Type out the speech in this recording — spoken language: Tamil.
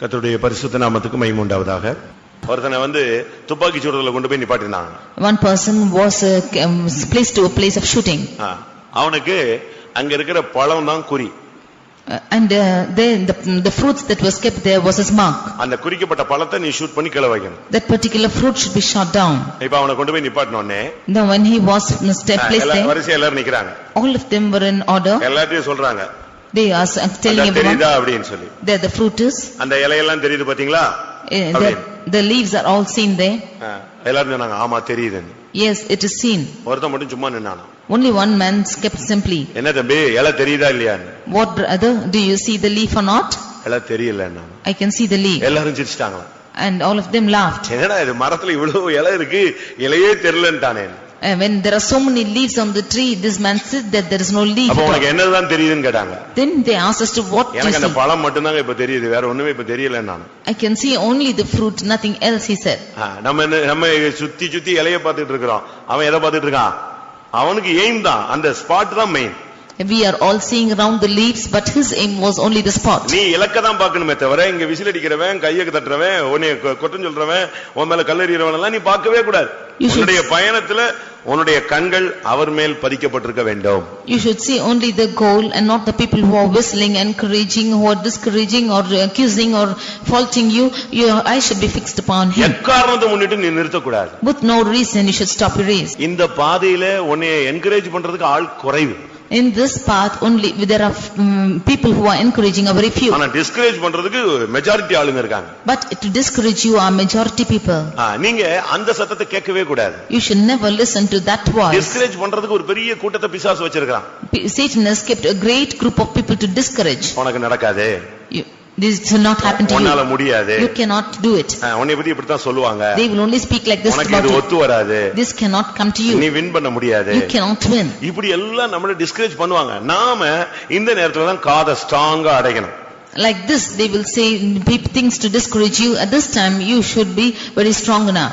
கர்த்தருடைய பரிசுத்த நாமத்துக்கு மகிமை உண்டாவதாக ஒருத்தனை வந்து துப்பாக்கி சூடுதல கொண்டு போய் நிப்பாட்டினாங்க One person was uh, um, placed to a place of shooting. ஆ, அவனுக்கு அங்க இருக்கிற பழம் தான் குறி Uh, And uh, then the, the fruits that was kept there was his mark. அந்த குறிக்கப்பட்ட பழத்தை நீ ஷூட் பண்ணி கீழே வைக்கணும் That particular fruit should be shot down. இப்ப அவனை கொண்டு போய் நிப்பாட்டினோடனே Now when he was uh, sta- placed there, வரிசையா எல்லாரும் நிக்கிறாங்க all of them were in order. எல்லாத்தையும் சொல்றாங்க They are uh, telling அதான் everyone தெரியுதா அப்படின்னு சொல்லி that the fruit is, அந்த இலையெல்லாம் தெரியுது பாத்தீங்களா uh, the, leaves are all seen there. எல்லாரும் சொன்னாங்க ஆமா தெரியுதுன்னு Yes, it is seen. ஒருத்தன் மட்டும் சும்மா நின்னானா Only one man kept simply. என்ன தம்பி இலை தெரியுதா இல்லையான்னு What brother, do you see the leaf or not? இலை தெரியலன்னா I can see the leaf. எல்லாரும் சிரிச்சிட்டாங்களாம் And all of them laughed. என்னடா இது மரத்துல இவ்வளவு இலை இருக்கு இலையே தெரியலன்ட்டானே And when there are so many leaves on the tree, this man said that there is no leaf. அப்ப. உனக்கு என்னதான் தெரியுதுன்னு கேட்டாங்க Then they asked us to what do you எனக்கு அந்த see? பழம் மட்டும்தாங்க இப்ப தெரியுது வேற ஒண்ணுமே இப்ப தெரியல நான் I can see only the fruit, nothing else, he said. நம்ம நம்ம சுத்தி சுத்தி இலைய பார்த்துட்டு இருக்கிறோம் அவன் எதை பார்த்துட்டு இருக்கான் அவனுக்கு எய்ம் தான் அந்த ஸ்பாட் தான் main We are all seeing around the leaves, but his aim was only the spot. நீ இலக்க தான் பார்க்கணுமே தவிர இங்க விசில் அடிக்கிறவன் கையை தட்டுறவன் உன்னை குற்றம் சொல்றவன் உன் மேல கல்லறிறவன் எல்லாம் நீ பார்க்கவே கூடாது உன்னுடைய பயணத்துல உன்னுடைய கண்கள் அவர் மேல் பதிக்கப்பட்டிருக்க வேண்டும் You should see only the goal and not the people who are whistling, encouraging, who are discouraging or accusing or faulting you. Your eye should be fixed upon him. எக்காரணத்தை முன்னிட்டு நீ நிறுத்தக்கூடாது With no reason, you should stop your race. இந்த பாதையில உன்னை என்கரேஜ் பண்றதுக்கு ஆள் குறைவு In this path, only there are um, people who are encouraging are very few. ஆனா டிஸ்கரேஜ் பண்றதுக்கு மெஜாரிட்டி ஆளுங்க இருக்காங்க But to discourage you are majority people. ஆ, நீங்க அந்த சத்தத்தை கேட்கவே கூடாது You should never listen to that voice. Discourage பண்றதுக்கு ஒரு பெரிய கூட்டத்தை பிசாசு வச்சிருக்கான் Satan has kept a great group of people to discourage. உனக்கு நடக்காது. This will not happen to உன்னால you. முடியாது You cannot do it. உன்னை பத்தி இப்படித்தான் சொல்லுவாங்க They will only speak like this உனக்கு இது. ஒத்து வராது This cannot come to நீ you. வின் பண்ண முடியாது You cannot win. இப்படி எல்லாம் நம்மள டிஸ்கரேஜ் பண்ணுவாங்க நாம இந்த நேரத்துல தான் காதை ஸ்ட்ராங்கா அடைக்கணும் Like this, they will say things to discourage you. At this time, you should be very strong enough.